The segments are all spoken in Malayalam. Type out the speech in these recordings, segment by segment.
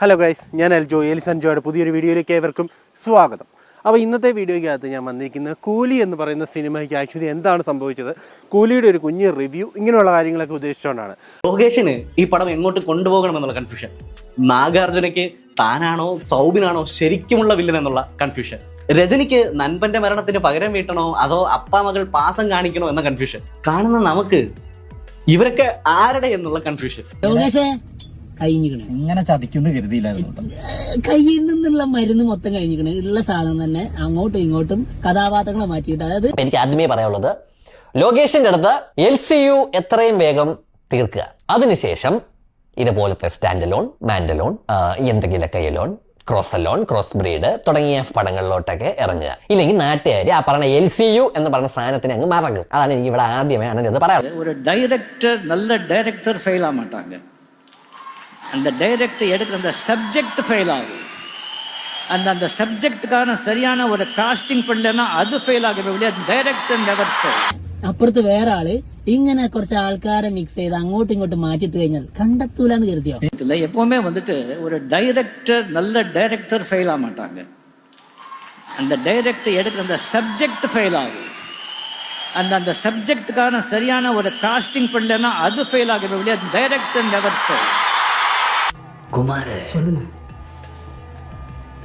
ഹലോ ഗൈസ് ഞാൻ എൽജോ എലിസൺ ജോയുടെ പുതിയൊരു വീഡിയോയിലേക്ക് ഏവർക്കും സ്വാഗതം. അപ്പോൾ ഇന്നത്തെ വീഡിയോയ്ക്കകത്ത് ഞാൻ വന്നിരിക്കുന്നത് കൂലി എന്ന് പറയുന്ന സിനിമയ്ക്ക് ആക്ച്വലി എന്താണ് സംഭവിച്ചത്? കൂലിയുടെ ഒരു കുഞ്ഞ് റിവ്യൂ ഇങ്ങനെയുള്ള കാര്യങ്ങളൊക്കെ ഉദ്ദേശിച്ചുകൊണ്ടാണ്. ലോകേഷിന് ഈ പടം എങ്ങോട്ട് കൊണ്ടുപോകണം എന്നുള്ള കൺഫ്യൂഷൻ നാഗാർജുനയ്ക്ക് താനാണോ സൗബിനാണോ ശരിക്കുമുള്ള വില്ലൻ എന്നുള്ള കൺഫ്യൂഷൻ രജനിക്ക് നൻപന്റെ മരണത്തിന് പകരം വീട്ടണോ അതോ അപ്പാ മകൾ പാസം കാണിക്കണോ എന്ന കൺഫ്യൂഷൻ കാണുന്ന നമുക്ക് ഇവരൊക്കെ ആരുടെ എന്നുള്ള കൺഫ്യൂഷൻ കഴിഞ്ഞിക്കണേ ഇങ്ങനെ ചതിക്കുന്ന കരുതിയില്ലായിരുന്നു കയ്യിൽ നിന്നുള്ള മരുന്ന് മൊത്തം കഴിഞ്ഞിക്കണേ ഉള്ള സാധനം തന്നെ അങ്ങോട്ടും ഇങ്ങോട്ടും കഥാപാത്രങ്ങളെ മാറ്റിയിട്ട്. അതായത് എനിക്ക് ആദ്യമേ പറയാനുള്ളത് ലോകേഷിന്റെ അടുത്ത് എൽ സി യു എത്രയും വേഗം തീർക്കുക. അതിനുശേഷം ഇതുപോലത്തെ സ്റ്റാൻഡ് ലോൺ മാൻഡലോൺ കൈ ലോൺ ക്രോസ് അലോൺ ക്രോസ് ബ്രീഡ് തുടങ്ങിയ പടങ്ങളിലോട്ടൊക്കെ ഇറങ്ങുക. ഇല്ലെങ്കിൽ നാട്ടുകാർ ആ പറഞ്ഞ എൽ സി യു എന്ന് പറഞ്ഞ സാധനത്തിന് അങ്ങ് മറങ്ങും അതാണ് എനിക്ക് ഇവിടെ ആദ്യമേ അണഞ്ഞത് പറയാം ഒരു ഡയറക്ടർ നല്ല ഡയറക്ടർ ഫെയിൽ ആമാട്ടാങ്ക அந்த டைரக்டர் எடுக்கிற அந்த சப்ஜெக்ட் ஃபெயில் ஆகும் அந்த அந்த சப்ஜெக்டுக்கான சரியான ஒரு காஸ்டிங் பண்ணலன்னா அது ஃபெயில் ஆகும் வெளியே டைரக்டர் நெவர் ஃபெயில் അപ്പുറത്ത് വേറെ ആള് ഇങ്ങനെ കുറച്ച് ആൾക്കാരെ മിക്സ് ചെയ്ത് അങ്ങോട്ടും ഇങ്ങോട്ടും മാറ്റിട്ട് കഴിഞ്ഞാൽ കണ്ടെത്തൂലെന്ന് കരുതിയോ இல்லை எப்பவுமே வந்துட்டு ஒரு டைரக்டர் நல்ல டைரக்டர் ஃபெயில் ஆக மாட்டாங்க அந்த டைரக்டர் எடுக்கிற அந்த சப்ஜெக்ட் ஃபெயில் ஆகும் அந்த அந்த சப்ஜெக்டுக்கான சரியான ஒரு காஸ்டிங் பண்ணலன்னா அது ஃபெயில் ஆகும் வெளியே டைரக்டர் நெவர் ஃபெயில் குமார.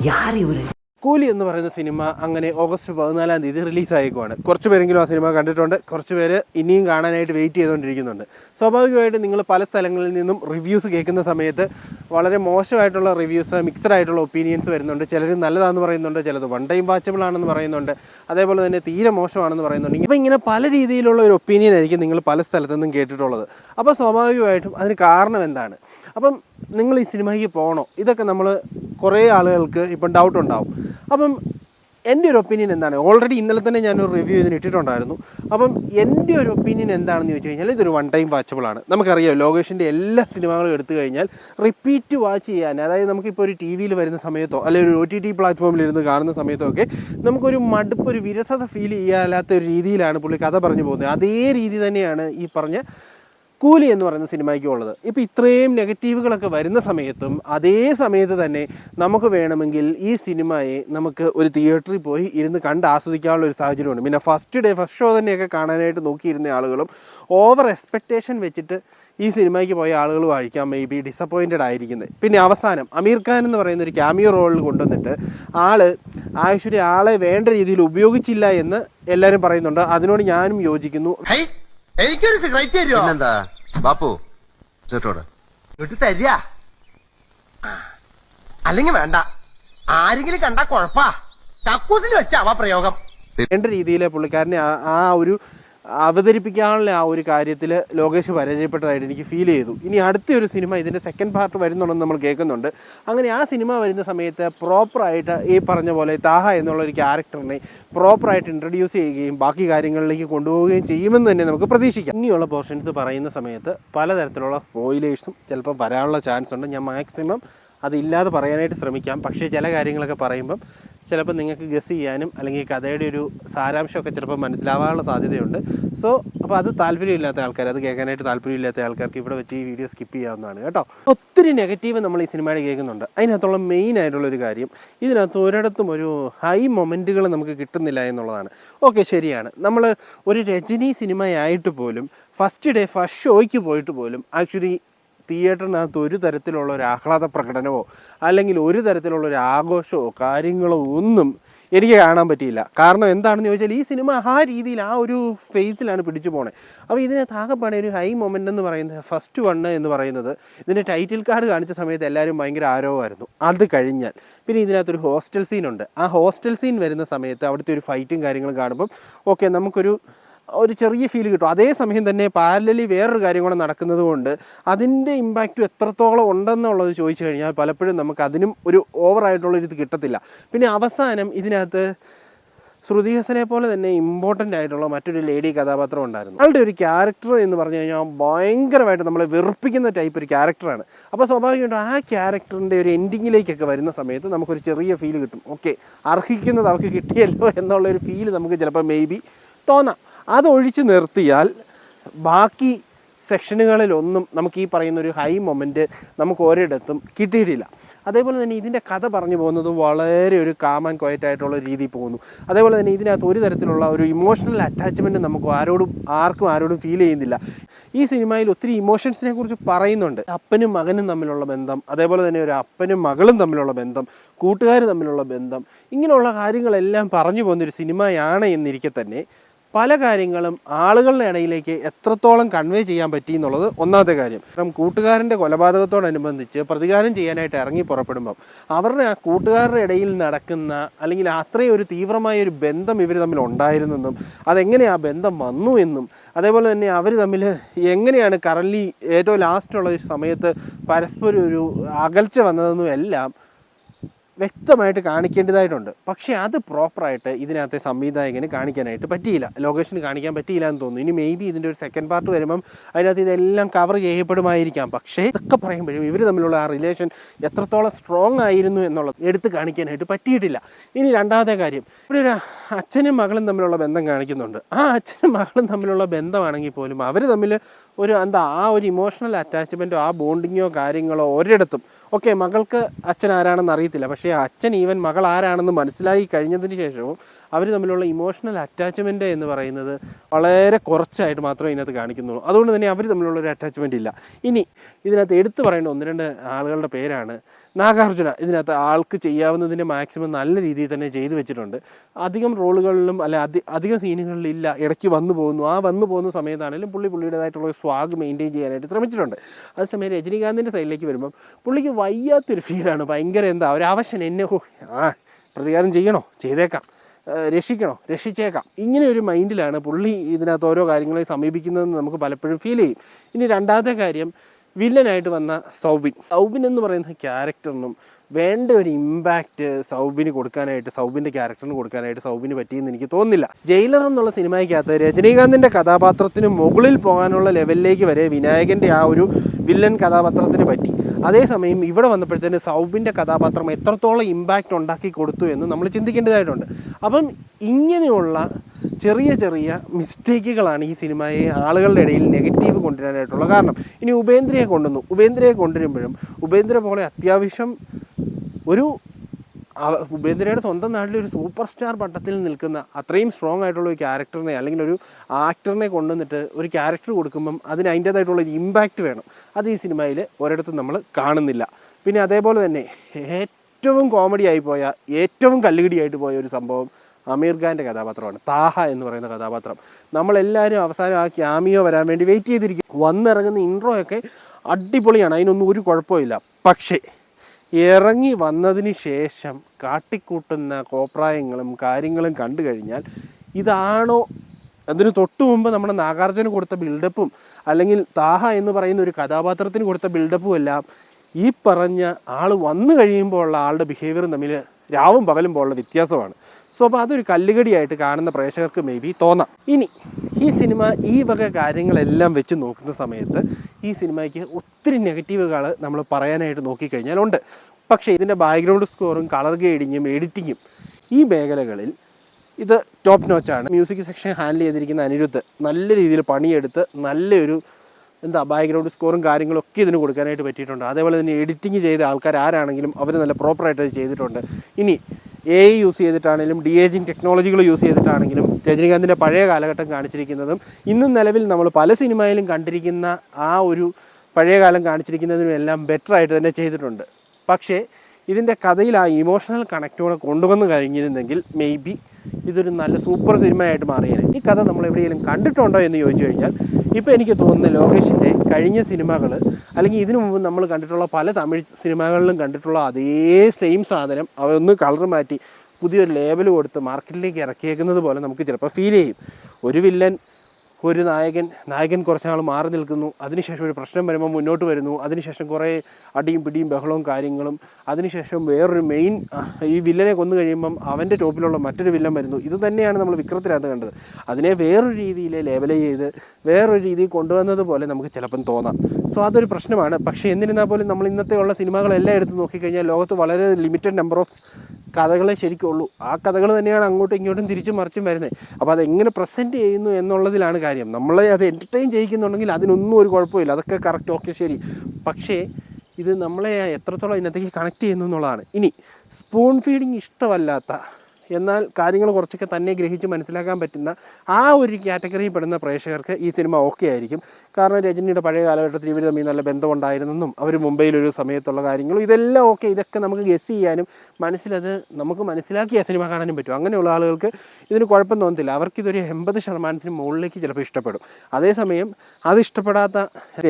யார் இவரு? കൂലി എന്ന് പറയുന്ന സിനിമ അങ്ങനെ ഓഗസ്റ്റ് പതിനാലാം തീയതി റിലീസായേക്കുവാണ്. കുറച്ച് പേരെങ്കിലും ആ സിനിമ കണ്ടിട്ടുണ്ട്. കുറച്ച് പേര് ഇനിയും കാണാനായിട്ട് വെയിറ്റ് ചെയ്തുകൊണ്ടിരിക്കുന്നുണ്ട്. സ്വാഭാവികമായിട്ട് നിങ്ങൾ പല സ്ഥലങ്ങളിൽ നിന്നും റിവ്യൂസ് കേൾക്കുന്ന സമയത്ത് വളരെ മോശമായിട്ടുള്ള റിവ്യൂസ് മിക്സഡ് ആയിട്ടുള്ള ഒപ്പീനിയൻസ് വരുന്നുണ്ട്. ചിലർ നല്ലതാണെന്ന് പറയുന്നുണ്ട് ചിലത് വൺ ടൈം വാച്ചബിൾ ആണെന്ന് പറയുന്നുണ്ട്. അതേപോലെ തന്നെ തീരെ മോശമാണെന്ന് പറയുന്നുണ്ട്. അപ്പോൾ ഇങ്ങനെ പല രീതിയിലുള്ള ഒരു ഒപ്പീനിയൻ ആയിരിക്കും നിങ്ങൾ പല സ്ഥലത്തു നിന്നും കേട്ടിട്ടുള്ളത്. അപ്പോൾ സ്വാഭാവികമായിട്ടും അതിന് കാരണം എന്താണ്? അപ്പം നിങ്ങൾ ഈ സിനിമയ്ക്ക് പോകണോ? ഇതൊക്കെ നമ്മൾ കുറേ ആളുകൾക്ക് ഇപ്പം ഡൗട്ട് ഉണ്ടാവും. അപ്പം എന്റെ ഒരു ഒപ്പീനിയൻ എന്താണ്? ഓൾറെഡി ഇന്നലെ തന്നെ ഞാനൊരു റിവ്യൂ ഇതിന് ഇട്ടിട്ടുണ്ടായിരുന്നു. അപ്പം എന്റെ ഒരു ഒപ്പീനിയൻ എന്താണെന്ന് ചോദിച്ചു കഴിഞ്ഞാൽ ഇതൊരു വൺ ടൈം വാച്ചബിൾ ആണ്. നമുക്കറിയാം ലോകേഷിന്റെ എല്ലാ സിനിമകളും എടുത്തു കഴിഞ്ഞാൽ റിപ്പീറ്റ് വാച്ച് ചെയ്യാൻ അതായത് നമുക്കിപ്പോൾ ഒരു ടി വിയിൽ വരുന്ന സമയത്തോ അല്ലെങ്കിൽ ഒരു ഒ ടി ടി പ്ലാറ്റ്ഫോമിൽ ഇരുന്ന് കാണുന്ന സമയത്തോ ഒക്കെ നമുക്കൊരു മടുപ്പ് ഒരു വിരസത ഫീൽ ചെയ്യാത്ത ഒരു രീതിയിലാണ് പുള്ളി കഥ പറഞ്ഞു പോകുന്നത്. അതേ രീതി തന്നെയാണ് ഈ പറഞ്ഞ കൂലി എന്ന് പറയുന്ന സിനിമയ്ക്കും ഉള്ളത്. ഇപ്പം ഇത്രയും നെഗറ്റീവുകളൊക്കെ വരുന്ന സമയത്തും അതേ സമയത്ത് തന്നെ നമുക്ക് വേണമെങ്കിൽ ഈ സിനിമയെ നമുക്ക് ഒരു തിയേറ്ററിൽ പോയി ഇരുന്ന് കണ്ട് ആസ്വദിക്കാനുള്ള ഒരു സാഹചര്യമുണ്ട്. പിന്നെ ഫസ്റ്റ് ഡേ ഫസ്റ്റ് ഷോ തന്നെയൊക്കെ കാണാനായിട്ട് നോക്കിയിരുന്ന ആളുകളും ഓവർ എക്സ്പെക്റ്റേഷൻ വെച്ചിട്ട് ഈ സിനിമയ്ക്ക് പോയ ആളുകൾ വായിക്കാൻ മേ ബി ഡിസപ്പോയിന്റഡ് ആയിരിക്കുന്നത്. പിന്നെ അവസാനം അമീർ ഖാൻ എന്ന് പറയുന്ന ഒരു ക്യാമിയോ റോളിൽ കൊണ്ടുവന്നിട്ട് ആൾ ആക്ച്വലി ആളെ വേണ്ട രീതിയിൽ ഉപയോഗിച്ചില്ല എന്ന് എല്ലാവരും പറയുന്നുണ്ട്. അതിനോട് ഞാനും യോജിക്കുന്നു. എനിക്കൊരു സിഗരറ്റ് തരുമോ എന്താ ബാപ്പു ചേട്ടോട് ഇട്ട് തരിക അല്ലെങ്കിൽ വേണ്ട. ആരെങ്കിലും കണ്ടാ കൊഴപ്പാ. കക്കൂസിൽ വെച്ചാവാ പ്രയോഗം. രീതിയിലെ പുള്ളിക്കാരനെ ആ ഒരു അവതരിപ്പിക്കാനുള്ള ആ ഒരു കാര്യത്തിൽ ലോകേഷ് പരാജയപ്പെട്ടതായിട്ട് എനിക്ക് ഫീൽ ചെയ്തു. ഇനി അടുത്ത ഒരു സിനിമ ഇതിന്റെ സെക്കൻഡ് പാർട്ട് വരുന്നുണ്ടെന്ന് നമ്മൾ കേൾക്കുന്നുണ്ട്. അങ്ങനെ ആ സിനിമ വരുന്ന സമയത്ത് പ്രോപ്പറായിട്ട് ഈ പറഞ്ഞ പോലെ താഹ എന്നുള്ള ഒരു ക്യാരക്ടറിനെ പ്രോപ്പറായിട്ട് ഇൻട്രൊഡ്യൂസ് ചെയ്യുകയും ബാക്കി കാര്യങ്ങളിലേക്ക് കൊണ്ടുപോവുകയും ചെയ്യുമെന്ന് തന്നെ നമുക്ക് പ്രതീക്ഷിക്കാം. ഇനിയുള്ള പോർഷൻസ് പറയുന്ന സമയത്ത് പലതരത്തിലുള്ള സ്പോയിലേഴ്സും ചിലപ്പോൾ വരാനുള്ള ചാൻസ് ഉണ്ട്. ഞാൻ മാക്സിമം അതില്ലാതെ പറയാനായിട്ട് ശ്രമിക്കാം. പക്ഷേ ചില കാര്യങ്ങളൊക്കെ പറയുമ്പം ചിലപ്പോൾ നിങ്ങൾക്ക് ഗസ് ചെയ്യാനും അല്ലെങ്കിൽ കഥയുടെ ഒരു സാരാംശമൊക്കെ ചിലപ്പോൾ മനസ്സിലാവാനുള്ള സാധ്യതയുണ്ട്. സോ അപ്പോൾ അത് താല്പര്യമില്ലാത്ത ആൾക്കാർ അത് കേൾക്കാനായിട്ട് താല്പര്യമില്ലാത്ത ആൾക്കാർക്ക് ഇവിടെ വെച്ച് ഈ വീഡിയോ സ്കിപ്പ് ചെയ്യാവുന്നതാണ് കേട്ടോ. ഒത്തിരി നെഗറ്റീവ് നമ്മൾ ഈ സിനിമയുടെ കേൾക്കുന്നുണ്ട്. അതിനകത്തുള്ള മെയിൻ ആയിട്ടുള്ള ഒരു കാര്യം ഇതിനകത്ത് ഒരിടത്തും ഒരു ഹൈ മൊമെന്റുകൾ നമുക്ക് കിട്ടുന്നില്ല എന്നുള്ളതാണ്. ഓക്കെ ശരിയാണ്. നമ്മൾ ഒരു രജനി സിനിമയായിട്ട് പോലും ഫസ്റ്റ് ഡേ ഫസ്റ്റ് ഷോയ്ക്ക് പോയിട്ട് പോലും ആക്ച്വലി തിയേറ്ററിനകത്ത് ഒരു തരത്തിലുള്ള ഒരു ആഹ്ലാദ പ്രകടനമോ അല്ലെങ്കിൽ ഒരു തരത്തിലുള്ള ഒരു ആഘോഷമോ കാര്യങ്ങളോ ഒന്നും എനിക്ക് കാണാൻ പറ്റിയില്ല. കാരണം എന്താണെന്ന് ചോദിച്ചാൽ ഈ സിനിമ ആ രീതിയിൽ ആ ഒരു ഫേസിലാണ് പിടിച്ചു പോണേ. അപ്പോൾ ഇതിനകത്ത് ആകെപ്പാടെ ഒരു ഹൈ മൊമെന്റ് എന്ന് പറയുന്നത് ഫസ്റ്റ് വണ്ണ് എന്ന് പറയുന്നത് ഇതിന്റെ ടൈറ്റിൽ കാർഡ് കാണിച്ച സമയത്ത് എല്ലാവരും ഭയങ്കര ആരോവായിരുന്നു അത് കഴിഞ്ഞാൽ പിന്നെ ഇതിനകത്തൊരു ഹോസ്റ്റൽ സീനുണ്ട് ആ ഹോസ്റ്റൽ സീൻ വരുന്ന സമയത്ത് അവിടുത്തെ ഒരു ഫൈറ്റും കാര്യങ്ങളും കാണുമ്പം ഓക്കെ നമുക്കൊരു ഒരു ചെറിയ ഫീൽ കിട്ടും. അതേസമയം തന്നെ പാരലലി വേറൊരു കാര്യം കൂടെ നടക്കുന്നത് കൊണ്ട് അതിന്റെ ഇമ്പാക്റ്റും എത്രത്തോളം ഉണ്ടെന്നുള്ളത് ചോദിച്ചു കഴിഞ്ഞാൽ പലപ്പോഴും നമുക്ക് അതിനും ഒരു ഓവറായിട്ടുള്ള ഒരു ഇത് കിട്ടത്തില്ല. പിന്നെ അവസാനം ഇതിനകത്ത് ശ്രുതി ഹസനെ പോലെ തന്നെ ഇമ്പോർട്ടന്റ് ആയിട്ടുള്ള മറ്റൊരു ലേഡി കഥാപാത്രം ഉണ്ടായിരുന്നു. അവളുടെ ഒരു ക്യാരക്ടർ എന്ന് പറഞ്ഞു കഴിഞ്ഞാൽ ഭയങ്കരമായിട്ട് നമ്മളെ വെറുപ്പിക്കുന്ന ടൈപ്പ് ഒരു ക്യാരക്ടറാണ് അപ്പോൾ സ്വാഭാവികമായിട്ടും ആ ക്യാരക്ടറിന്റെ ഒരു എൻഡിങ്ങിലേക്കൊക്കെ വരുന്ന സമയത്ത് നമുക്കൊരു ചെറിയ ഫീൽ കിട്ടും. ഓക്കെ അർഹിക്കുന്നത് അവർക്ക് കിട്ടിയല്ലോ എന്നുള്ള ഒരു ഫീൽ നമുക്ക് ചിലപ്പോൾ മേ ബി തോന്നാം. അതൊഴിച്ച് നിർത്തിയാൽ ബാക്കി സെക്ഷനുകളിലൊന്നും നമുക്ക് ഈ പറയുന്ന ഒരു ഹൈ മൊമെന്റ് നമുക്ക് ഒരിടത്തും കിട്ടിയിട്ടില്ല. അതേപോലെ തന്നെ ഇതിന്റെ കഥ പറഞ്ഞു പോകുന്നത് വളരെ ഒരു കാം ആൻഡ് ക്വയറ്റ് ആയിട്ടുള്ള രീതിയിൽ പോകുന്നു. അതേപോലെ തന്നെ ഇതിനകത്ത് ഒരു തരത്തിലുള്ള ഒരു ഇമോഷണൽ അറ്റാച്ച്മെന്റ് നമുക്ക് ആരോടും ആർക്കും ആരോടും ഫീൽ ചെയ്യുന്നില്ല. ഈ സിനിമയിൽ ഒത്തിരി ഇമോഷൻസിനെ കുറിച്ച് പറയുന്നുണ്ട്. അപ്പനും മകനും തമ്മിലുള്ള ബന്ധം അതേപോലെ തന്നെ ഒരു അപ്പനും മകളും തമ്മിലുള്ള ബന്ധം കൂട്ടുകാർ തമ്മിലുള്ള ബന്ധം ഇങ്ങനെയുള്ള കാര്യങ്ങളെല്ലാം പറഞ്ഞു പോകുന്നൊരു സിനിമയാണ് എന്നിരിക്കെ തന്നെ പല കാര്യങ്ങളും ആളുകളുടെ ഇടയിലേക്ക് എത്രത്തോളം കൺവേ ചെയ്യാൻ പറ്റി എന്നുള്ളത് ഒന്നാമത്തെ കാര്യം. കാരണം കൂട്ടുകാരന്റെ കൊലപാതകത്തോടനുബന്ധിച്ച് പ്രതികാരം ചെയ്യാനായിട്ട് ഇറങ്ങി പുറപ്പെടുമ്പം അവരുടെ ആ കൂട്ടുകാരുടെ ഇടയിൽ നടക്കുന്ന അല്ലെങ്കിൽ അത്രയും ഒരു തീവ്രമായ ഒരു ബന്ധം ഇവർ തമ്മിൽ ഉണ്ടായിരുന്നെന്നും അതെങ്ങനെ ആ ബന്ധം വന്നു എന്നും അതേപോലെ തന്നെ അവർ തമ്മിൽ എങ്ങനെയാണ് കറൻലി ഏറ്റവും ലാസ്റ്റുള്ള സമയത്ത് പരസ്പരം ഒരു അകൽച്ച വന്നതെന്നും എല്ലാം വ്യക്തമായിട്ട് കാണിക്കേണ്ടതായിട്ടുണ്ട്. പക്ഷേ അത് പ്രോപ്പറായിട്ട് ഇതിനകത്തെ സംവിധായകന് കാണിക്കാനായിട്ട് പറ്റിയില്ല. ലൊക്കേഷന് കാണിക്കാൻ പറ്റിയില്ല എന്ന് തോന്നുന്നു. ഇനി മേ ബി ഇതിന്റെ ഒരു സെക്കൻഡ് പാർട്ട് വരുമ്പം അതിനകത്ത് ഇതെല്ലാം കവർ ചെയ്യപ്പെടുമായിരിക്കാം. പക്ഷേ ഇതൊക്കെ പറയുമ്പോഴും ഇവർ തമ്മിലുള്ള ആ റിലേഷൻ എത്രത്തോളം സ്ട്രോങ് ആയിരുന്നു എന്നുള്ളത് എടുത്ത് കാണിക്കാനായിട്ട് പറ്റിയിട്ടില്ല. ഇനി രണ്ടാമത്തെ കാര്യം. ഇവിടെ ഒരു അച്ഛനും മകളും തമ്മിലുള്ള ബന്ധം കാണിക്കുന്നുണ്ട്. ആ അച്ഛനും മകളും തമ്മിലുള്ള ബന്ധമാണെങ്കിൽ പോലും അവർ തമ്മിൽ ഒരു എന്താ ആ ഒരു ഇമോഷണൽ അറ്റാച്ച്മെന്റോ ആ ബോണ്ടിങ്ങോ കാര്യങ്ങളോ ഒരിടത്തും ഓക്കെ മകൾക്ക് അച്ഛൻ ആരാണെന്ന് അറിയത്തില്ല. പക്ഷേ അച്ഛൻ ഈവൻ മകൾ ആരാണെന്ന് മനസ്സിലായി കഴിഞ്ഞതിന് ശേഷവും അവർ തമ്മിലുള്ള ഇമോഷണൽ അറ്റാച്ച്മെന്റ് എന്ന് പറയുന്നത് വളരെ കുറച്ചായിട്ട് മാത്രമേ ഇതിനകത്ത് കാണിക്കുന്നുള്ളൂ. അതുകൊണ്ട് തന്നെ അവർ തമ്മിലുള്ള ഒരു അറ്റാച്ച്മെന്റ് ഇല്ല. ഇനി ഇതിനകത്ത് എടുത്തു പറയേണ്ട ഒന്ന് രണ്ട് ആളുകളുടെ പേരാണ്. നാഗാർജുന ഇതിനകത്ത് ആൾക്ക് ചെയ്യാവുന്നതിന്റെ മാക്സിമം നല്ല രീതിയിൽ തന്നെ ചെയ്തു വെച്ചിട്ടുണ്ട്. അധികം റോളുകളിലും അല്ല അധി അധികം സീനുകളിലും ഇല്ല. ഇടയ്ക്ക് വന്നു പോകുന്നു. ആ വന്നു പോകുന്ന സമയത്താണെങ്കിലും പുള്ളി പുള്ളിയുടേതായിട്ടുള്ള ഒരു സ്വാഗ് മെയിന്റെയിൻ ചെയ്യാനായിട്ട് ശ്രമിച്ചിട്ടുണ്ട്. അതേസമയം രജനീകാന്തിന്റെ സൈഡിലേക്ക് വരുമ്പം പുള്ളിക്ക് വയ്യാത്തൊരു ഫീലാണ് ഭയങ്കര എന്താ ഒരു ആവശ്യം എന്നെ ആ പ്രതികാരം ചെയ്യണോ? ചെയ്തേക്കാം. രക്ഷിക്കണോ? രക്ഷിച്ചേക്കാം. ഇങ്ങനെ ഒരു മൈൻഡിലാണ് പുള്ളി ഇതിനകത്ത് ഓരോ കാര്യങ്ങളെ സമീപിക്കുന്നതെന്ന് നമുക്ക് പലപ്പോഴും ഫീൽ ചെയ്യും. ഇനി രണ്ടാമത്തെ കാര്യം വില്ലനായിട്ട് വന്ന സൗബിൻ. സൗബിൻ എന്ന് പറയുന്ന ക്യാരക്ടറിനും വേണ്ട ഒരു ഇമ്പാക്റ്റ് സൗബിന് കൊടുക്കാനായിട്ട് സൗബിന്റെ ക്യാരക്ടറിന് കൊടുക്കാനായിട്ട് സൗബിന് പറ്റിയെന്ന് എനിക്ക് തോന്നുന്നില്ല. ജയിലർ എന്നുള്ള സിനിമയ്ക്കകത്ത് രജനീകാന്തിന്റെ കഥാപാത്രത്തിന് മുകളിൽ പോകാനുള്ള ലെവലിലേക്ക് വരെ വിനായകന്റെ ആ ഒരു വില്ലൻ കഥാപാത്രത്തിന് പറ്റി. അതേസമയം ഇവിടെ വന്നപ്പോഴത്തേന് സൗബിന്റെ കഥാപാത്രം എത്രത്തോളം ഇമ്പാക്റ്റ് ഉണ്ടാക്കി കൊടുത്തു എന്ന് നമ്മൾ ചിന്തിക്കേണ്ടതായിട്ടുണ്ട്. അപ്പം ഇങ്ങനെയുള്ള ചെറിയ ചെറിയ മിസ്റ്റേക്കുകളാണ് ഈ സിനിമയെ ആളുകളുടെ ഇടയിൽ നെഗറ്റീവ് കൊണ്ടുവരാനായിട്ടുള്ള കാരണം. ഇനി ഉപേന്ദ്രയെ കൊണ്ടുവന്നു. ഉപേന്ദ്രയെ കൊണ്ടുവരുമ്പോഴും ഉപേന്ദ്ര പോലെ അത്യാവശ്യം ഒരു ഉപേന്ദ്രയുടെ സ്വന്തം നാട്ടിൽ ഒരു സൂപ്പർ സ്റ്റാർ പട്ടത്തിൽ നിൽക്കുന്ന അത്രയും സ്ട്രോങ് ആയിട്ടുള്ള ഒരു ക്യാരക്ടറിനെ അല്ലെങ്കിൽ ഒരു ആക്ടറിനെ കൊണ്ടുവന്നിട്ട് ഒരു ക്യാരക്ടർ കൊടുക്കുമ്പം അതിന് അതിന്റേതായിട്ടുള്ള ഒരു ഇമ്പാക്റ്റ് വേണം. അത് ഈ സിനിമയിൽ ഒരിടത്തും നമ്മൾ കാണുന്നില്ല. പിന്നെ അതേപോലെ തന്നെ ഏറ്റവും കോമഡി ആയി പോയ ഏറ്റവും കല്ലുകടിയായിട്ട് പോയ ഒരു സംഭവം അമീർ ഖാന്റെ കഥാപാത്രമാണ്. താഹ എന്ന് പറയുന്ന കഥാപാത്രം. നമ്മളെല്ലാവരും അവസാനം ആ ക്യാമിയോ വരാൻ വേണ്ടി വെയിറ്റ് ചെയ്തിരിക്കും. വന്നിറങ്ങുന്ന ഇൻട്രോ ഒക്കെ അടിപൊളിയാണ്. അതിനൊന്നും ഒരു കുഴപ്പമില്ല പക്ഷേ ഇറങ്ങി വന്നതിന് ശേഷം കാട്ടിക്കൂട്ടുന്ന കോപ്രായങ്ങളും കാര്യങ്ങളും കണ്ടു കഴിഞ്ഞാൽ ഇതാണോ അതിന് തൊട്ടു മുമ്പ് നമ്മുടെ നാഗാർജുന കൊടുത്ത ബിൽഡപ്പും അല്ലെങ്കിൽ താഹ എന്ന് പറയുന്ന ഒരു കഥാപാത്രത്തിന് കൊടുത്ത ബിൽഡപ്പും എല്ലാം ഈ പറഞ്ഞ ആൾ വന്നു കഴിയുമ്പോൾ ഉള്ള ആളുടെ ബിഹേവിയറും തമ്മിൽ രാവും പകലും പോലുള്ള വ്യത്യാസമാണ്. സോ അപ്പോൾ അതൊരു കല്ലുകടിയായിട്ട് കാണുന്ന പ്രേക്ഷകർക്ക് മേ ബി തോന്നാം. ഇനി ഈ സിനിമ ഈ വക കാര്യങ്ങളെല്ലാം വെച്ച് നോക്കുന്ന സമയത്ത് ഈ സിനിമയ്ക്ക് ഒത്തിരി നെഗറ്റീവുകൾ നമ്മൾ പറയാനായിട്ട് നോക്കിക്കഴിഞ്ഞാൽ ഉണ്ട് പക്ഷേ ഇതിന്റെ ബാക്ക്ഗ്രൗണ്ട് സ്കോറും കളർ ഗ്രേഡിങ്ങും എഡിറ്റിങ്ങും ഈ മേഖലകളിൽ ഇത് ടോപ്പ് നോച്ചാണ് മ്യൂസിക് സെക്ഷൻ ഹാൻഡിൽ ചെയ്തിരിക്കുന്ന അനിരുദ്ധ് നല്ല രീതിയിൽ പണിയെടുത്ത് നല്ലൊരു എന്താ ബാക്ക്ഗ്രൗണ്ട് സ്കോറും കാര്യങ്ങളും ഒക്കെ ഇതിന് കൊടുക്കാനായിട്ട് പറ്റിയിട്ടുണ്ട്. അതേപോലെ തന്നെ എഡിറ്റിംഗ് ചെയ്ത ആൾക്കാർ ആരാണെങ്കിലും അവർ നല്ല പ്രോപ്പറായിട്ട് അത് ചെയ്തിട്ടുണ്ട്. ഇനി എ ഐ യൂസ് ചെയ്തിട്ടാണെങ്കിലും ഡി ഏജിങ് ടെക്നോളജികൾ യൂസ് ചെയ്തിട്ടാണെങ്കിലും രജനീകാന്തിന്റെ പഴയ കാലഘട്ടം കാണിച്ചിരിക്കുന്നതും ഇന്നും നിലവിൽ നമ്മൾ പല സിനിമയിലും കണ്ടിരിക്കുന്ന ആ ഒരു പഴയ കാലം കാണിച്ചിരിക്കുന്നതിനും എല്ലാം ബെറ്റർ ആയിട്ട് തന്നെ ചെയ്തിട്ടുണ്ട്. പക്ഷേ ഇതിന്റെ കഥയിൽ ആ ഇമോഷണൽ കണക്റ്റോടെ കൊണ്ടുവന്ന് കഴിഞ്ഞിരുന്നെങ്കിൽ മേ ബി ഇതൊരു നല്ല സൂപ്പർ സിനിമയായിട്ട് മാറിയേനെ. ഈ കഥ നമ്മൾ എവിടെയെങ്കിലും കണ്ടിട്ടുണ്ടോ എന്ന് ചോദിച്ചു കഴിഞ്ഞാൽ ഇപ്പോൾ എനിക്ക് തോന്നുന്നത് ലോകേഷിന്റെ കഴിഞ്ഞ സിനിമകൾ അല്ലെങ്കിൽ ഇതിനു മുമ്പ് നമ്മൾ കണ്ടിട്ടുള്ള പല തമിഴ് സിനിമകളിലും കണ്ടിട്ടുള്ള അതേ സെയിം സാധനം അവയൊന്ന് കളർ മാറ്റി പുതിയൊരു ലേബൽ കൊടുത്ത് മാർക്കറ്റിലേക്ക് ഇറക്കിയേക്കുന്നത് പോലെ നമുക്ക് ചിലപ്പോൾ ഫീൽ ചെയ്യും. ഒരു വില്ലൻ ഒരു നായകൻ നായകൻ കുറച്ച് നാൾ മാറി നിൽക്കുന്നു. അതിനുശേഷം ഒരു പ്രശ്നം വരുമ്പോൾ മുന്നോട്ട് വരുന്നു. അതിനുശേഷം കുറേ അടിയും പിടിയും ബഹളവും കാര്യങ്ങളും. അതിനുശേഷം വേറൊരു മെയിൻ ഈ വില്ലനെ കൊന്നു കഴിയുമ്പം അവന്റെ ടോപ്പിലുള്ള മറ്റൊരു വില്ലൻ വരുന്നു. ഇത് തന്നെയാണ് നമ്മൾ വിക്രത്തിനകത്ത് കണ്ടത്. അതിനെ വേറൊരു രീതിയിൽ ലേബൽ ചെയ്ത് വേറൊരു രീതിയിൽ കൊണ്ടുവന്നത് പോലെ നമുക്ക് ചിലപ്പം തോന്നാം. സോ അതൊരു പ്രശ്നമാണ്. പക്ഷേ എന്നിരുന്നാൽ പോലും നമ്മൾ ഇന്നത്തെ ഉള്ള സിനിമകളെല്ലാം എടുത്ത് നോക്കിക്കഴിഞ്ഞാൽ ലോകത്ത് വളരെ ലിമിറ്റഡ് നമ്പർ ഓഫ് കഥകളെ ശരിക്കുള്ളൂ. ആ കഥകൾ തന്നെയാണ് അങ്ങോട്ടും ഇങ്ങോട്ടും തിരിച്ചും മറിച്ചും വരുന്നത്. അപ്പോൾ അതെങ്ങനെ പ്രസന്റ് ചെയ്യുന്നു എന്നുള്ളതിലാണ് കാര്യം. നമ്മളെ അത് എന്റർടൈൻ ചെയ്യിക്കുന്നുണ്ടെങ്കിൽ അതിനൊന്നും ഒരു കുഴപ്പമില്ല. അതൊക്കെ കറക്റ്റ് ഓക്കെ ശരി. പക്ഷേ ഇത് നമ്മളെ എത്രത്തോളം ഇതിനകത്തേക്ക് കണക്ട് ചെയ്യുന്നു എന്നുള്ളതാണ്. ഇനി സ്പൂൺ ഫീഡിങ് ഇഷ്ടമല്ലാത്ത എന്നാൽ കാര്യങ്ങൾ കുറച്ചൊക്കെ തന്നെ ഗ്രഹിച്ച് മനസ്സിലാക്കാൻ പറ്റുന്ന ആ ഒരു കാറ്റഗറിയിൽ പെടുന്ന പ്രേക്ഷകർക്ക് ഈ സിനിമ ഓക്കെ ആയിരിക്കും. കാരണം രജനിയുടെ പഴയ കാലഘട്ടത്തിൽ ഇവർ തമ്മിൽ നല്ല ബന്ധമുണ്ടായിരുന്നെന്നും അവർ മുംബൈയിലൊരു സമയത്തുള്ള കാര്യങ്ങളും ഇതെല്ലാം ഓക്കെ ഇതൊക്കെ നമുക്ക് ഗസ് ചെയ്യാനും മനസ്സിലത് നമുക്ക് മനസ്സിലാക്കി ആ സിനിമ കാണാനും പറ്റും. അങ്ങനെയുള്ള ആളുകൾക്ക് ഇതിന് കുഴപ്പം തോന്നത്തില്ല. അവർക്കിതൊരു എൺപത് ശതമാനത്തിന് മുകളിലേക്ക് ചിലപ്പോൾ ഇഷ്ടപ്പെടും. അതേസമയം അത് ഇഷ്ടപ്പെടാത്ത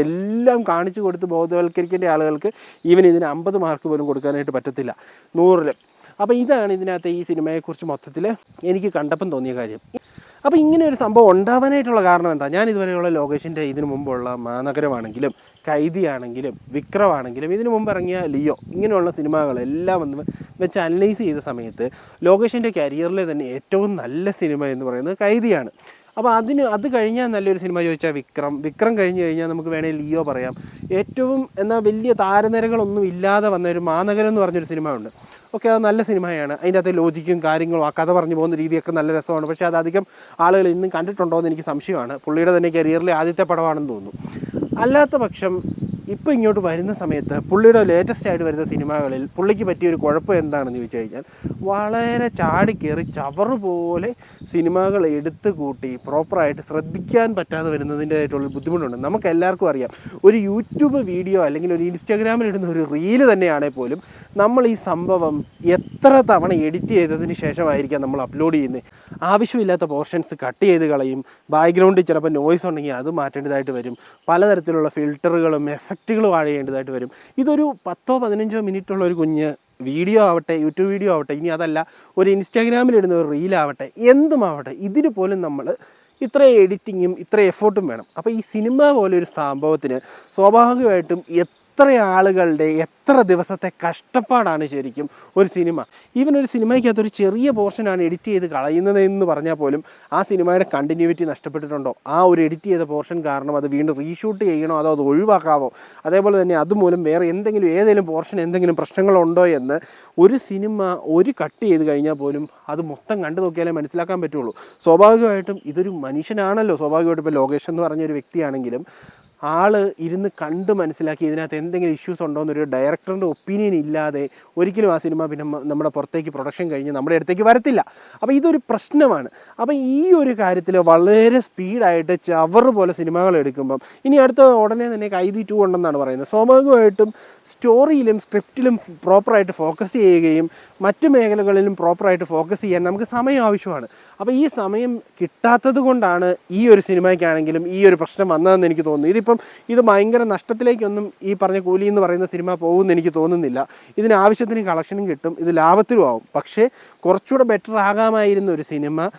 എല്ലാം കാണിച്ചു കൊടുത്ത് ബോധവൽക്കരിക്കേണ്ട ആളുകൾക്ക് ഈവൻ ഇതിന് അമ്പത് മാർക്ക് പോലും കൊടുക്കാനായിട്ട് പറ്റത്തില്ല. നൂറിൽ അപ്പോൾ ഇതാണ് ഇതിനകത്ത് ഈ സിനിമയെക്കുറിച്ച് മൊത്തത്തിൽ എനിക്ക് കണ്ടപ്പം തോന്നിയ കാര്യം. അപ്പോൾ ഇങ്ങനെ ഒരു സംഭവം ഉണ്ടാവാനായിട്ടുള്ള കാരണം എന്താ? ഞാൻ ഇതുവരെയുള്ള ലോകേഷിന്റെ ഇതിനു മുമ്പുള്ള മാനഗരമാണെങ്കിലും കൈദിയാണെങ്കിലും വിക്രമാണെങ്കിലും ഇതിനു മുമ്പ് ഇറങ്ങിയ ലിയോ ഇങ്ങനെയുള്ള സിനിമകളെല്ലാം ഒന്ന് വെച്ച് അനലൈസ് ചെയ്ത സമയത്ത് ലോകേഷിന്റെ കരിയറിലെ തന്നെ ഏറ്റവും നല്ല സിനിമ എന്ന് പറയുന്നത് കൈദിയാണ്. അപ്പോൾ അതിന് അത് കഴിഞ്ഞാൽ നല്ലൊരു സിനിമ ചോദിച്ചാൽ വിക്രം. വിക്രം കഴിഞ്ഞ് കഴിഞ്ഞാൽ നമുക്ക് വേണേൽ ലിയോ പറയാം. ഏറ്റവും എന്നാൽ വലിയ താരനിരകളൊന്നും ഇല്ലാതെ വന്ന ഒരു മാനഗരം എന്ന് പറഞ്ഞൊരു സിനിമ ഉണ്ട്. ഓക്കെ അത് നല്ല സിനിമയാണ്. അതിന്റെ അകത്ത് ലോജിക്കും കാര്യങ്ങളും ആ കഥ പറഞ്ഞു പോകുന്ന രീതിയൊക്കെ നല്ല രസമാണ്. പക്ഷേ അത് അധികം ആളുകൾ ഇന്നും കണ്ടിട്ടുണ്ടോ എന്ന് എനിക്ക് സംശയമാണ്. പുള്ളിയുടെ തന്നെ കരിയറിലെ ആദ്യത്തെ പടമാണെന്ന് തോന്നുന്നു. അല്ലാത്ത പക്ഷം ഇപ്പോൾ ഇങ്ങോട്ട് വരുന്ന സമയത്ത് പുള്ളിയുടെ ലേറ്റസ്റ്റ് ആയിട്ട് വരുന്ന സിനിമകളിൽ പുള്ളിക്ക് പറ്റിയ ഒരു കുഴപ്പം എന്താണെന്ന് ചോദിച്ചു കഴിഞ്ഞാൽ വളരെ ചാടിക്കേറി ചവറ് പോലെ സിനിമകൾ എടുത്തു കൂട്ടി പ്രോപ്പറായിട്ട് ശ്രദ്ധിക്കാൻ പറ്റാതെ വരുന്നതിന്റെതായിട്ടുള്ള ബുദ്ധിമുട്ടുണ്ട്. നമുക്ക് എല്ലാവർക്കും അറിയാം. ഒരു യൂട്യൂബ് വീഡിയോ അല്ലെങ്കിൽ ഒരു ഇൻസ്റ്റാഗ്രാമിൽ ഇടുന്ന ഒരു റീൽ തന്നെയാണെങ്കിൽ പോലും നമ്മൾ ഈ സംഭവം എത്ര തവണ എഡിറ്റ് ചെയ്തതിന് ശേഷമായിരിക്കാം നമ്മൾ അപ്ലോഡ് ചെയ്യുന്നത്. ആവശ്യമില്ലാത്ത പോർഷൻസ് കട്ട് ചെയ്ത് കളയും. ബാക്ക്ഗ്രൗണ്ടിൽ ചിലപ്പോൾ നോയ്സ് ഉണ്ടെങ്കിൽ അത് മാറ്റേണ്ടതായിട്ട് വരും. പലതരത്തിലുള്ള ഫിൽറ്ററുകളും ആഡ് ചെയ്യേണ്ടതായിട്ട് വരും. ഇതൊരു പത്തോ പതിനഞ്ചോ മിനിറ്റ് ഉള്ള ഒരു കുഞ്ഞ് വീഡിയോ ആവട്ടെ യൂട്യൂബ് വീഡിയോ ആവട്ടെ ഇനി അതല്ല ഒരു ഇൻസ്റ്റാഗ്രാമിൽ ഇടുന്ന ഒരു റീലാവട്ടെ എന്തുമാവട്ടെ ഇതിന് പോലും നമ്മൾ ഇത്ര എഡിറ്റിങ്ങും ഇത്ര എഫേർട്ടും വേണം. അപ്പോൾ ഈ സിനിമ പോലെ ഒരു സംഭവത്തിന് സ്വാഭാവികമായിട്ടും എത്ര ആളുകളുടെ എത്ര ദിവസത്തെ കഷ്ടപ്പാടാണ് ശരിക്കും ഒരു സിനിമ. ഈവൻ ഒരു സിനിമയ്ക്കകത്ത് ഒരു ചെറിയ പോർഷനാണ് എഡിറ്റ് ചെയ്ത് കളയുന്നത് എന്ന് പറഞ്ഞാൽ പോലും ആ സിനിമയുടെ കണ്ടിന്യൂവിറ്റി നഷ്ടപ്പെട്ടിട്ടുണ്ടോ? ആ ഒരു എഡിറ്റ് ചെയ്ത പോർഷൻ കാരണം അത് വീണ്ടും റീഷൂട്ട് ചെയ്യണോ? അതോ അത് ഒഴിവാക്കാവോ? അതേപോലെ തന്നെ അതുമൂലം വേറെ എന്തെങ്കിലും ഏതെങ്കിലും പോർഷൻ എന്തെങ്കിലും പ്രശ്നങ്ങളുണ്ടോ എന്ന് ഒരു സിനിമ ഒരു കട്ട് ചെയ്ത് കഴിഞ്ഞാൽ പോലും അത് മൊത്തം കണ്ടു നോക്കിയാലേ മനസ്സിലാക്കാൻ പറ്റുള്ളൂ. സ്വാഭാവികമായിട്ടും ഇതൊരു മനുഷ്യനാണല്ലോ. സ്വാഭാവികമായിട്ടും ഇപ്പോൾ ലോകേഷ് എന്ന് പറഞ്ഞ ഒരു വ്യക്തിയാണെങ്കിലും ആൾ ഇരുന്ന് കണ്ട് മനസ്സിലാക്കി ഇതിനകത്ത് എന്തെങ്കിലും ഇഷ്യൂസ് ഉണ്ടോ എന്നൊരു ഡയറക്ടറിന്റെ ഒപ്പീനിയൻ ഇല്ലാതെ ഒരിക്കലും ആ സിനിമ പിന്നെ നമ്മുടെ പുറത്തേക്ക് പ്രൊഡക്ഷൻ കഴിഞ്ഞ് നമ്മുടെ അടുത്തേക്ക് വരത്തില്ല. അപ്പോൾ ഇതൊരു പ്രശ്നമാണ്. അപ്പോൾ ഈ ഒരു കാര്യത്തിൽ വളരെ സ്പീഡായിട്ട് ചവർ പോലെ സിനിമകൾ എടുക്കുമ്പം ഇനി അടുത്ത ഉടനെ തന്നെ കൈതി ടു ഉണ്ടെന്നാണ് പറയുന്നത്. സ്വാഭാവികമായിട്ടും സ്റ്റോറിയിലും സ്ക്രിപ്റ്റിലും പ്രോപ്പറായിട്ട് ഫോക്കസ് ചെയ്യുകയും മറ്റു മേഖലകളിലും പ്രോപ്പറായിട്ട് ഫോക്കസ് ചെയ്യാൻ നമുക്ക് സമയം ആവശ്യമാണ്. അപ്പോൾ ഈ സമയം കിട്ടാത്തത് കൊണ്ടാണ് ഈ ഒരു സിനിമയ്ക്കാണെങ്കിലും ഈ ഒരു പ്രശ്നം വന്നതെന്ന് എനിക്ക് തോന്നുന്നു. ഇതിപ്പം ഇത് ഭയങ്കര നഷ്ടത്തിലേക്കൊന്നും ഈ പറഞ്ഞ കൂലി എന്ന് പറയുന്ന സിനിമ പോകുമെന്ന് എനിക്ക് തോന്നുന്നില്ല. ഇതിന് ആവശ്യത്തിന് കളക്ഷനും കിട്ടും. ഇത് ലാഭത്തിലും ആവും. പക്ഷേ കുറച്ചുകൂടെ ബെറ്റർ ആകാമായിരുന്ന ഒരു സിനിമ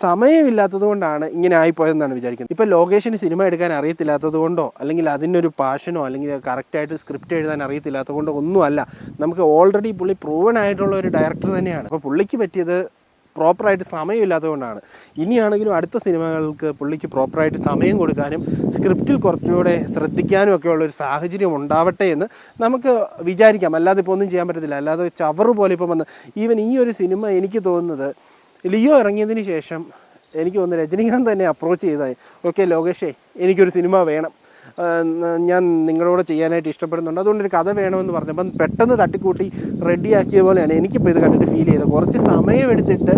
സമയമില്ലാത്തത് കൊണ്ടാണ് ഇങ്ങനെ ആയിപ്പോയതെന്നാണ് വിചാരിക്കുന്നത്. ഇപ്പം ലോകേഷിന് സിനിമ എടുക്കാൻ അറിയത്തില്ലാത്തത് കൊണ്ടോ അല്ലെങ്കിൽ അതിനൊരു പാഷനോ അല്ലെങ്കിൽ കറക്റ്റായിട്ട് സ്ക്രിപ്റ്റ് എഴുതാൻ അറിയത്തില്ലാത്തത് കൊണ്ടോ ഒന്നുമല്ല. നമുക്ക് ഓൾറെഡി പുള്ളി പ്രൂവൺ ആയിട്ടുള്ള ഒരു ഡയറക്ടർ തന്നെയാണ്. അപ്പോൾ പുള്ളിക്ക് പറ്റിയത് പ്രോപ്പറായിട്ട് സമയമില്ലാത്തതുകൊണ്ടാണ്. ഇനിയാണെങ്കിലും അടുത്ത സിനിമകൾക്ക് പുള്ളിക്ക് പ്രോപ്പറായിട്ട് സമയം കൊടുക്കാനും സ്ക്രിപ്റ്റിൽ കുറച്ചുകൂടെ ശ്രദ്ധിക്കാനും ഒക്കെ ഉള്ളൊരു സാഹചര്യം ഉണ്ടാവട്ടെ എന്ന് നമുക്ക് വിചാരിക്കാം. അല്ലാതെ ഇപ്പോൾ ഒന്നും ചെയ്യാൻ പറ്റത്തില്ല. അല്ലാതെ ചവറ് പോലെ ഇപ്പം വന്ന് ഈവൻ ഈ ഒരു സിനിമ എനിക്ക് തോന്നുന്നത് ലിയോ ഇറങ്ങിയതിന് ശേഷം എനിക്ക് തോന്നുന്നു രജനീകാന്ത് തന്നെ അപ്രോച്ച് ചെയ്തായി. ഓക്കെ ലോകേഷേ എനിക്കൊരു സിനിമ വേണം. ഞാൻ നിങ്ങളോട് ചെയ്യാനായിട്ട് ഇഷ്ടപ്പെടുന്നുണ്ട്. അതുകൊണ്ട് ഒരു കഥ വേണമെന്ന് പറഞ്ഞപ്പം പെട്ടെന്ന് തട്ടിക്കൂട്ടി റെഡിയാക്കിയ പോലെയാണ് എനിക്കിപ്പോൾ ഇത് കണ്ടിട്ട് ഫീൽ ചെയ്തത്. കുറച്ച് സമയമെടുത്തിട്ട്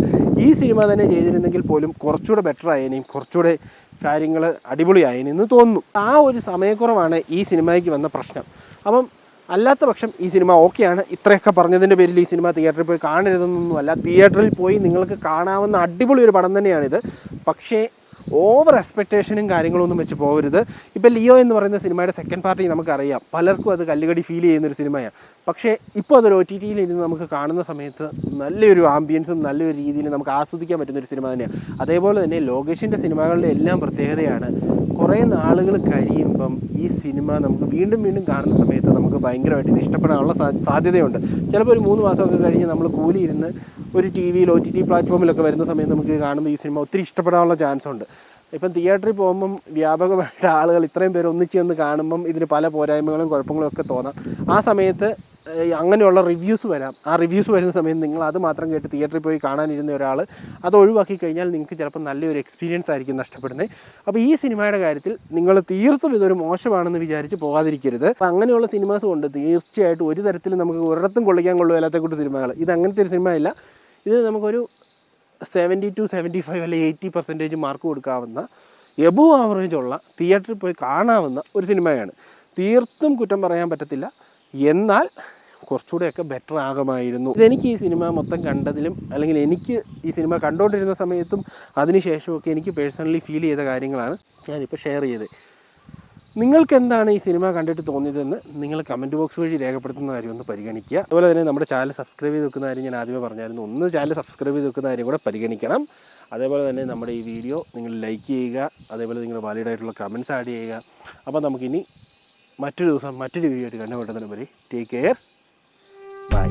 ഈ സിനിമ തന്നെ ചെയ്തിരുന്നെങ്കിൽ പോലും കുറച്ചുകൂടെ ബെറ്റർ ആയേനെയും കുറച്ചുകൂടെ കാര്യങ്ങൾ അടിപൊളിയായേനെന്ന് തോന്നുന്നു. ആ ഒരു സമയക്കുറവാണ് ഈ സിനിമയ്ക്ക് വന്ന പ്രശ്നം. അപ്പം അല്ലാത്ത പക്ഷം ഈ സിനിമ ഓക്കെയാണ്. ഇത്രയൊക്കെ പറഞ്ഞതിന്റെ പേരിൽ ഈ സിനിമ തിയേറ്ററിൽ പോയി കാണരുതെന്നൊന്നുമല്ല. തിയേറ്ററിൽ പോയി നിങ്ങൾക്ക് കാണാവുന്ന അടിപൊളി ഒരു പടം തന്നെയാണിത്. പക്ഷേ ഓവർ എക്സ്പെക്റ്റേഷനും കാര്യങ്ങളൊന്നും വെച്ച് പോകരുത് ഇപ്പം ലിയോ എന്ന് പറയുന്ന സിനിമയുടെ സെക്കൻഡ് പാർട്ടി നമുക്കറിയാം. പലർക്കും അത് കല്ലുകടി ഫീൽ ചെയ്യുന്നൊരു സിനിമയാണ്. പക്ഷേ ഇപ്പോൾ അതൊരു ഒ ടി ടിയിൽ ഇരുന്ന് നമുക്ക് കാണുന്ന സമയത്ത് നല്ലൊരു ആംബിയൻസും നല്ലൊരു രീതിയിൽ നമുക്ക് ആസ്വദിക്കാൻ പറ്റുന്നൊരു സിനിമ തന്നെയാണ്. അതേപോലെ തന്നെ ലോകേഷിന്റെ സിനിമകളുടെ എല്ലാം പ്രത്യേകതയാണ്. കുറേ നാളുകൾ കഴിയുമ്പം ഈ സിനിമ നമുക്ക് വീണ്ടും വീണ്ടും കാണുന്ന സമയത്ത് നമുക്ക് ഭയങ്കരമായിട്ട് ഇത് ഇഷ്ടപ്പെടാനുള്ള സാധ്യതയുണ്ട്. ചിലപ്പോൾ ഒരു മൂന്ന് മാസമൊക്കെ കഴിഞ്ഞ് നമ്മൾ കൂലി ഇരുന്ന് ഒരു ടി വിയിൽ ഒ ടി ടി പ്ലാറ്റ്ഫോമിലൊക്കെ വരുന്ന സമയത്ത് നമുക്ക് കാണുമ്പോൾ ഈ സിനിമ ഒത്തിരി ഇഷ്ടപ്പെടാനുള്ള ചാൻസ് ഉണ്ട്. ഇപ്പം തിയേറ്ററിൽ പോകുമ്പം വ്യാപകമായിട്ട് ആളുകൾ ഇത്രയും പേര് ഒന്നിച്ച് നിന്ന് കാണുമ്പം ഇതിന് പല പോരായ്മകളും കുഴപ്പങ്ങളും ഒക്കെ തോന്നാം. ആ സമയത്ത് അങ്ങനെയുള്ള റിവ്യൂസ് വരാം. ആ റിവ്യൂസ് വരുന്ന സമയത്ത് നിങ്ങൾ അത് മാത്രം കേട്ട് തിയേറ്ററിൽ പോയി കാണാനിരുന്ന ഒരാൾ അത് ഒഴിവാക്കി കഴിഞ്ഞാൽ നിങ്ങൾക്ക് ചിലപ്പോൾ നല്ലൊരു എക്സ്പീരിയൻസ് ആയിരിക്കും നഷ്ടപ്പെടുന്നത്. അപ്പോൾ ഈ സിനിമയുടെ കാര്യത്തിൽ നിങ്ങൾ തീർത്തും ഇതൊരു മോശമാണെന്ന് വിചാരിച്ച് പോകാതിരിക്കരുത്. അപ്പോൾ അങ്ങനെയുള്ള സിനിമാസ് കൊണ്ട് തീർച്ചയായിട്ടും ഒരു തരത്തിലും നമുക്ക് ഒരിടത്തും കൊള്ളിക്കാൻ കൊള്ളുകയില്ലാത്ത കൂട്ട് സിനിമകൾ. ഇത് അങ്ങനത്തെ ഒരു സിനിമയല്ല. ഇത് നമുക്കൊരു സെവന്റി ടു സെവന്റി ഫൈവ് അല്ലെങ്കിൽ എയ്റ്റി പെർസെന്റേജ് മാർക്ക് കൊടുക്കാവുന്ന എബോ ആവറേജ് ഉള്ള തിയേറ്ററിൽ പോയി കാണാവുന്ന ഒരു സിനിമയാണ് തീർത്തും കുറ്റം പറയാൻ പറ്റത്തില്ല. എന്നാൽ കുറച്ചുകൂടെയൊക്കെ ബെറ്റർ ആകുമായിരുന്നു. ഇതെനിക്ക് ഈ സിനിമ മൊത്തം കണ്ടതിലും അല്ലെങ്കിൽ എനിക്ക് ഈ സിനിമ കണ്ടുകൊണ്ടിരുന്ന സമയത്തും അതിനുശേഷമൊക്കെ എനിക്ക് പേഴ്സണലി ഫീൽ ചെയ്ത കാര്യങ്ങളാണ് ഞാനിപ്പോൾ ഷെയർ ചെയ്തത്. നിങ്ങൾക്ക് എന്താണ് ഈ സിനിമ കണ്ടിട്ട് തോന്നിയതെന്ന് നിങ്ങൾ കമന്റ് ബോക്സ് വഴി രേഖപ്പെടുത്തുന്ന കാര്യം ഒന്ന് പരിഗണിക്കുക. അതുപോലെ തന്നെ നമ്മുടെ ചാനൽ സബ്സ്ക്രൈബ് ചെയ്ത് വെക്കുന്ന കാര്യം ഞാൻ ആദ്യമേ പറഞ്ഞായിരുന്നു. ഒന്ന് ചാനൽ സബ്സ്ക്രൈബ് ചെയ്ത് വെക്കുന്ന കാര്യം കൂടെ പരിഗണിക്കണം. അതേപോലെ തന്നെ നമ്മുടെ ഈ വീഡിയോ നിങ്ങൾ ലൈക്ക് ചെയ്യുക. അതേപോലെ നിങ്ങൾ വാലിഡ് ആയിട്ടുള്ള കമന്റ്സ് ആഡ് ചെയ്യുക. അപ്പോൾ നമുക്കിനി മറ്റൊരു ദിവസം മറ്റൊരു വീഡിയോ ആയിട്ട് കണ്ടുമുട്ടുന്നതിന് വരെ ടേക്ക് കെയർ ബൈ